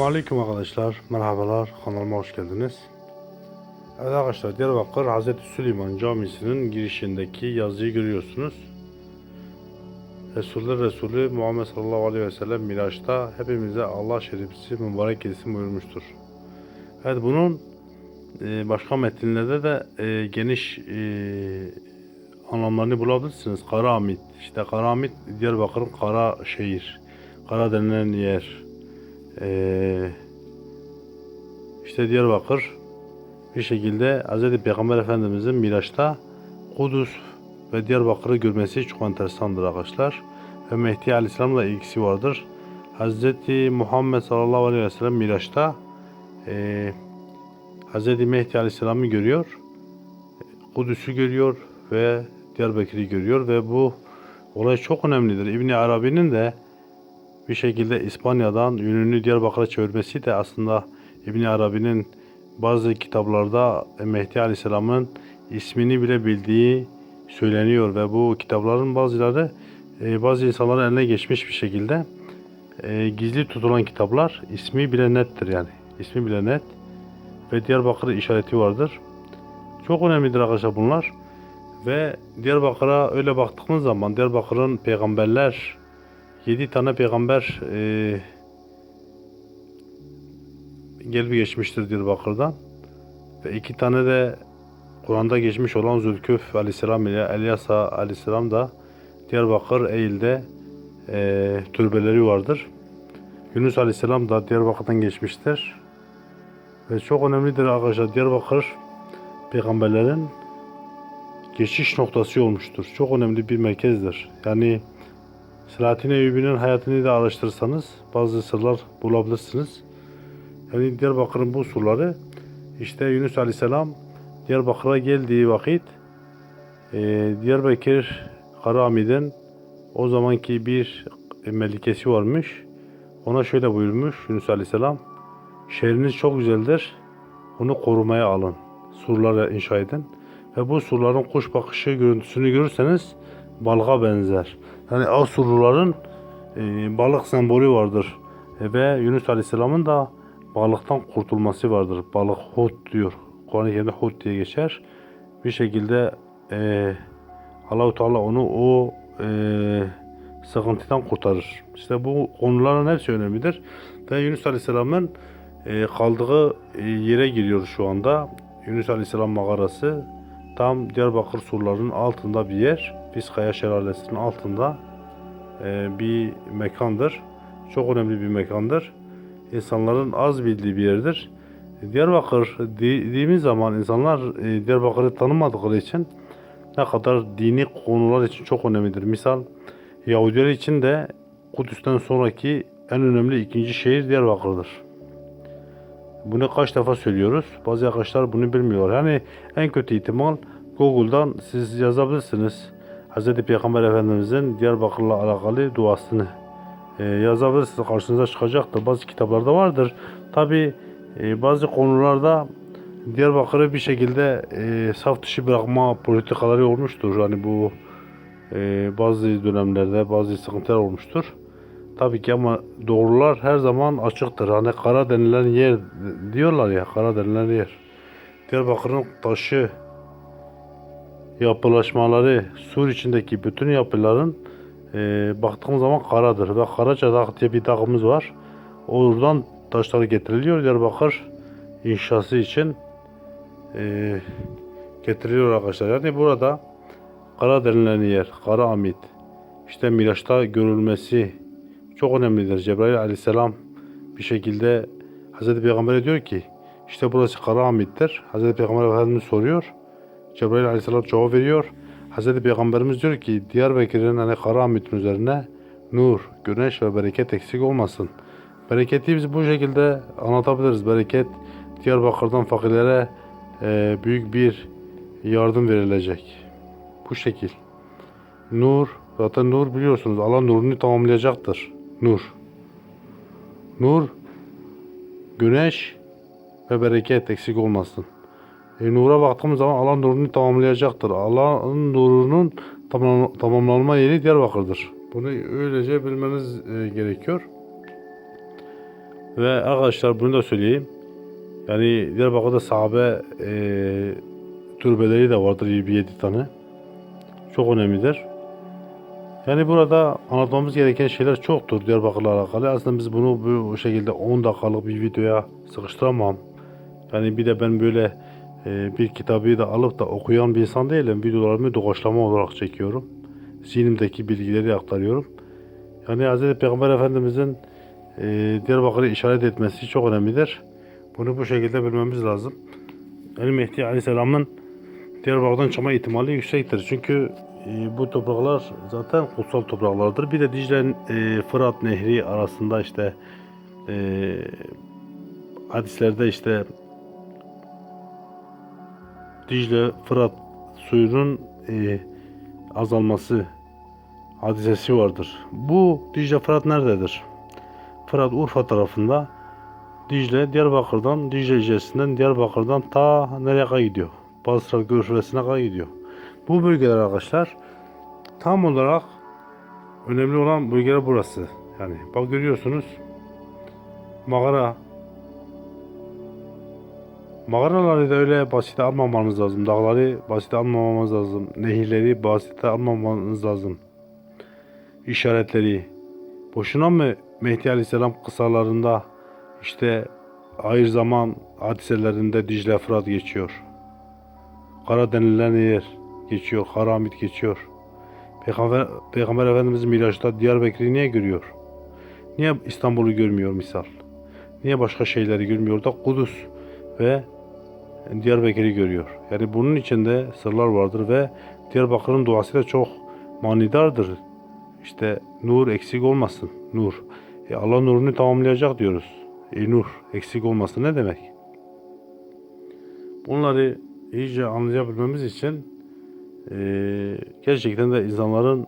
Aleyküm arkadaşlar. Merhabalar. Kanalıma hoş geldiniz. Evet arkadaşlar Diyarbakır Hazreti Süleyman Camisi'nin girişindeki yazıyı görüyorsunuz. Resuller Resulü Muhammed sallallahu aleyhi ve sellem Miraç'ta hepimize Allah şerifisi mübarek etsin buyurmuştur. Evet bunun e, başka metinlerde de e, geniş e, anlamlarını bulabilirsiniz. Karahamit. İşte Karahamit Diyarbakır'ın kara şehir. Kara denilen yer. Ee, işte Diyarbakır bir şekilde Hz. Peygamber Efendimizin Miraç'ta Kudüs ve Diyarbakır'ı görmesi çok enteresandır arkadaşlar. Ve Mehdi Aleyhisselam'la ilgisi vardır. Hz. Muhammed sallallahu aleyhi ve sellem Miraç'ta e, Hz. Mehdi Aleyhisselam'ı görüyor. Kudüs'ü görüyor ve Diyarbakır'ı görüyor ve bu olay çok önemlidir. İbni Arabi'nin de bir şekilde İspanya'dan yönünü Diyarbakır'a çevirmesi de aslında İbni Arabi'nin bazı kitaplarda Mehdi Aleyhisselam'ın ismini bile bildiği söyleniyor ve bu kitapların bazıları e, bazı insanların eline geçmiş bir şekilde e, gizli tutulan kitaplar ismi bile nettir yani ismi bile net ve Diyarbakır işareti vardır. Çok önemlidir arkadaşlar bunlar ve Diyarbakır'a öyle baktığımız zaman Diyarbakır'ın peygamberler 7 tane peygamber e, gelip geçmiştir Diyarbakır'dan. Ve iki tane de Kur'an'da geçmiş olan Zülküf aleyhisselam ile Elyasa aleyhisselam da Diyarbakır Eyl'de e, türbeleri vardır. Yunus aleyhisselam da Diyarbakır'dan geçmiştir. Ve çok önemlidir arkadaşlar Diyarbakır peygamberlerin geçiş noktası olmuştur. Çok önemli bir merkezdir. Yani Selahattin Eyyubi'nin hayatını da araştırırsanız bazı sırlar bulabilirsiniz. Yani Diyarbakır'ın bu surları işte Yunus Aleyhisselam Diyarbakır'a geldiği vakit e, Diyarbakır Karahamid'in o zamanki bir melikesi varmış. Ona şöyle buyurmuş Yunus Aleyhisselam. Şehriniz çok güzeldir. Onu korumaya alın. Surları inşa edin. Ve bu surların kuş bakışı görüntüsünü görürseniz balığa benzer. Yani Asurluların e, balık sembolü vardır. E, ve Yunus Aleyhisselam'ın da balıktan kurtulması vardır. Balık Hud diyor. Kur'an-ı Kerim'de Hud diye geçer. Bir şekilde e, Allahu Teala onu o e, sıkıntıdan kurtarır. İşte bu konuların hepsi önemlidir. Ve Yunus Aleyhisselam'ın e, kaldığı e, yere giriyor şu anda. Yunus Aleyhisselam mağarası tam Diyarbakır surlarının altında bir yer. Fiskaya Şelalesi'nin altında e, bir mekandır. Çok önemli bir mekandır. İnsanların az bildiği bir yerdir. Diyarbakır dediğimiz zaman insanlar e, Diyarbakır'ı tanımadıkları için ne kadar dini konular için çok önemlidir. Misal Yahudiler için de Kudüs'ten sonraki en önemli ikinci şehir Diyarbakır'dır. Bunu kaç defa söylüyoruz. Bazı arkadaşlar bunu bilmiyor. Yani en kötü ihtimal Google'dan siz yazabilirsiniz. Hz. Peygamber Efendimizin Diyarbakır'la alakalı duasını e, yazabilirsiniz. Karşınıza çıkacaktır. Bazı kitaplarda vardır. Tabi e, bazı konularda Diyarbakır'ı bir şekilde e, saf dışı bırakma politikaları olmuştur. Hani bu e, bazı dönemlerde bazı sıkıntılar olmuştur. Tabii ki ama doğrular her zaman açıktır. Hani kara denilen yer diyorlar ya kara denilen yer. Diyarbakır'ın taşı yapılaşmaları sur içindeki bütün yapıların e, baktığımız zaman karadır ve Karaca Dağı diye bir dağımız var. Oradan taşları getiriliyor Diyarbakır inşası için e, getiriliyor arkadaşlar. Yani burada kara denilen yer, Kara Amit işte Miraç'ta görülmesi çok önemlidir. Cebrail aleyhisselam bir şekilde Hazreti Peygamber'e diyor ki işte burası Kara Amit'tir. Hazreti Peygamber Efendimiz soruyor. Cebrail aleyhisselam cevap veriyor. Hazreti Peygamberimiz diyor ki Diyarbakır'ın hani Kara Amit'in üzerine nur, güneş ve bereket eksik olmasın. Bereketi biz bu şekilde anlatabiliriz. Bereket Diyarbakır'dan fakirlere e, büyük bir yardım verilecek. Bu şekil. Nur, zaten nur biliyorsunuz Allah nurunu tamamlayacaktır. Nur. Nur, güneş ve bereket eksik olmasın. E, nura baktığımız zaman Allah nurunu tamamlayacaktır. Allah'ın nurunun tamam, tamamlanma yeri Diyarbakır'dır. Bunu öylece bilmeniz e, gerekiyor. Ve arkadaşlar bunu da söyleyeyim. Yani Diyarbakır'da sahabe e, türbeleri de vardır 27 tane. Çok önemlidir. Yani burada anlatmamız gereken şeyler çoktur Diyarbakır'la alakalı. Aslında biz bunu bu şekilde 10 dakikalık bir videoya sıkıştıramam. Yani bir de ben böyle e, bir kitabı da alıp da okuyan bir insan değilim. Videolarımı doğaçlama olarak çekiyorum. Zihnimdeki bilgileri aktarıyorum. Yani Hz. Peygamber Efendimizin e, Diyarbakır'ı işaret etmesi çok önemlidir. Bunu bu şekilde bilmemiz lazım. El Mehdi Aleyhisselam'ın Diyarbakır'dan çıkma ihtimali yüksektir. Çünkü e, bu topraklar zaten kutsal topraklardır. Bir de Dicle e, Fırat Nehri arasında işte e, hadislerde işte Dicle Fırat suyunun e, azalması hadisesi vardır. Bu Dicle Fırat nerededir? Fırat Urfa tarafında Dicle Diyarbakır'dan Dicle ilçesinden Diyarbakır'dan ta nereye kadar gidiyor? Basra Görşülesi'ne kadar gidiyor. Bu bölgeler arkadaşlar tam olarak önemli olan bölgeler burası. Yani bak görüyorsunuz mağara Mağaraları da öyle basite almamanız lazım. Dağları basite almamanız lazım. Nehirleri basite almamanız lazım. İşaretleri. Boşuna mı Mehdi Aleyhisselam kısalarında işte hayır zaman hadiselerinde Dicle Fırat geçiyor. Kara denilen yer geçiyor. Haramit geçiyor. Peygamber, Peygamber Efendimiz Miraç'ta Diyarbakır'ı niye görüyor? Niye İstanbul'u görmüyor misal? Niye başka şeyleri görmüyor da Kudüs ve Diyarbakır'ı görüyor. Yani bunun içinde sırlar vardır ve Diyarbakır'ın duası da çok manidardır. İşte nur eksik olmasın. Nur. E Allah nurunu tamamlayacak diyoruz. E nur eksik olmasın ne demek? Bunları iyice anlayabilmemiz için e, gerçekten de insanların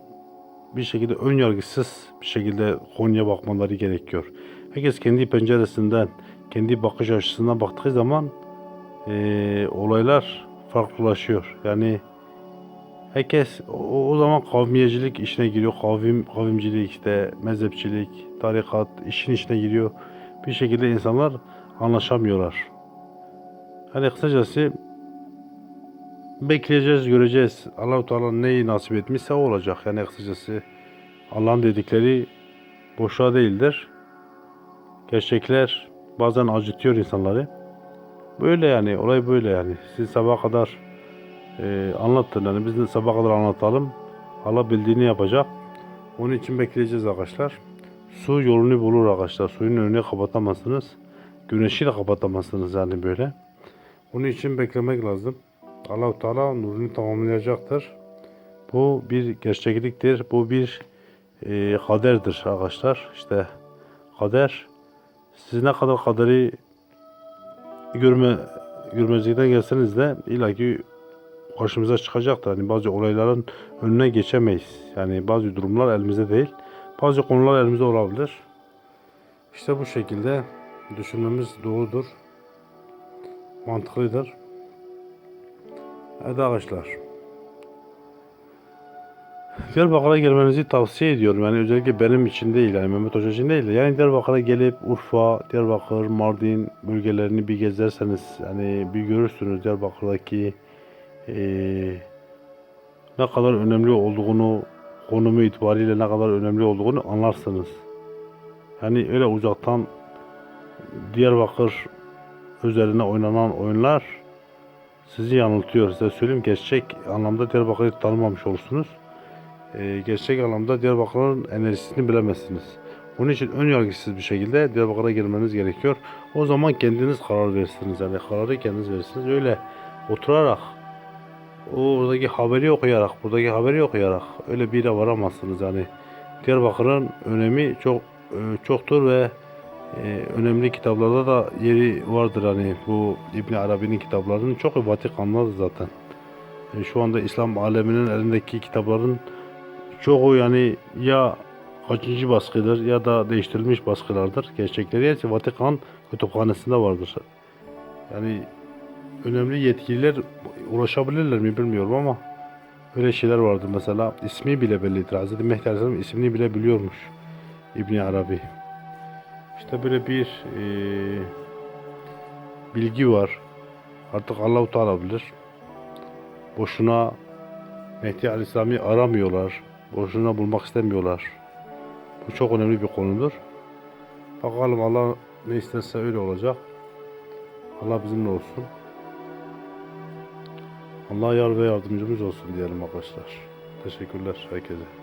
bir şekilde ön yargısız bir şekilde konuya bakmaları gerekiyor. Herkes kendi penceresinden, kendi bakış açısından baktığı zaman e, olaylar farklılaşıyor. Yani herkes o, o zaman kavmiyecilik işine giriyor. Kavim, kavimcilik, işte mezhepçilik, tarikat işin içine giriyor. Bir şekilde insanlar anlaşamıyorlar. Hani kısacası bekleyeceğiz, göreceğiz. Allahu Teala neyi nasip etmişse o olacak. Yani kısacası Allah'ın dedikleri boşa değildir. Gerçekler bazen acıtıyor insanları. Böyle yani, olay böyle yani. Siz sabah kadar e, anlattın yani biz de sabah kadar anlatalım. Allah bildiğini yapacak. Onun için bekleyeceğiz arkadaşlar. Su yolunu bulur arkadaşlar. Suyun önünü kapatamazsınız. Güneşi de kapatamazsınız yani böyle. Onun için beklemek lazım. Allahu Teala nurunu tamamlayacaktır. Bu bir gerçekliktir. Bu bir e, kaderdir arkadaşlar. İşte kader siz ne kadar kaderi görme görmezlikten gelseniz de illaki karşımıza çıkacaktır. Yani bazı olayların önüne geçemeyiz. Yani bazı durumlar elimizde değil. Bazı konular elimizde olabilir. İşte bu şekilde düşünmemiz doğrudur. Mantıklıdır. Evet arkadaşlar. Diyarbakır'a gelmenizi tavsiye ediyorum. Yani özellikle benim için değil, yani Mehmet Hoca için değil de. Yani Diyarbakır'a gelip Urfa, Diyarbakır, Mardin bölgelerini bir gezerseniz, yani bir görürsünüz Diyarbakır'daki eee, ne kadar önemli olduğunu, konumu itibariyle ne kadar önemli olduğunu anlarsınız. Yani öyle uzaktan Diyarbakır üzerine oynanan oyunlar sizi yanıltıyor. Size söyleyeyim gerçek anlamda Diyarbakır'ı tanımamış olursunuz. Ee, gerçek anlamda Diyarbakır'ın enerjisini bilemezsiniz. Onun için ön yargısız bir şekilde Diyarbakır'a girmeniz gerekiyor. O zaman kendiniz karar verirsiniz. Yani kararı kendiniz verirsiniz. Öyle oturarak oradaki haberi okuyarak, buradaki haberi okuyarak öyle bir yere varamazsınız. Yani Diyarbakır'ın önemi çok e, çoktur ve e, önemli kitaplarda da yeri vardır hani bu İbn Arabi'nin kitaplarının çok Vatikan'dadır zaten. E, şu anda İslam aleminin elindeki kitapların çoğu yani ya kaçıncı baskıdır ya da değiştirilmiş baskılardır. Gerçekleri ise Vatikan kütüphanesinde vardır. Yani önemli yetkililer ulaşabilirler mi bilmiyorum ama öyle şeyler vardır. Mesela ismi bile bellidir. Hz. Mehdi Aleyhisselam ismini bile biliyormuş İbn Arabi. İşte böyle bir eee, bilgi var. Artık Allah-u Teala bilir. Boşuna Mehdi Aleyhisselam'ı aramıyorlar. Boşuna bulmak istemiyorlar. Bu çok önemli bir konudur. Bakalım Allah ne isterse öyle olacak. Allah bizimle olsun. Allah yar ve yardımcımız olsun diyelim arkadaşlar. Teşekkürler herkese.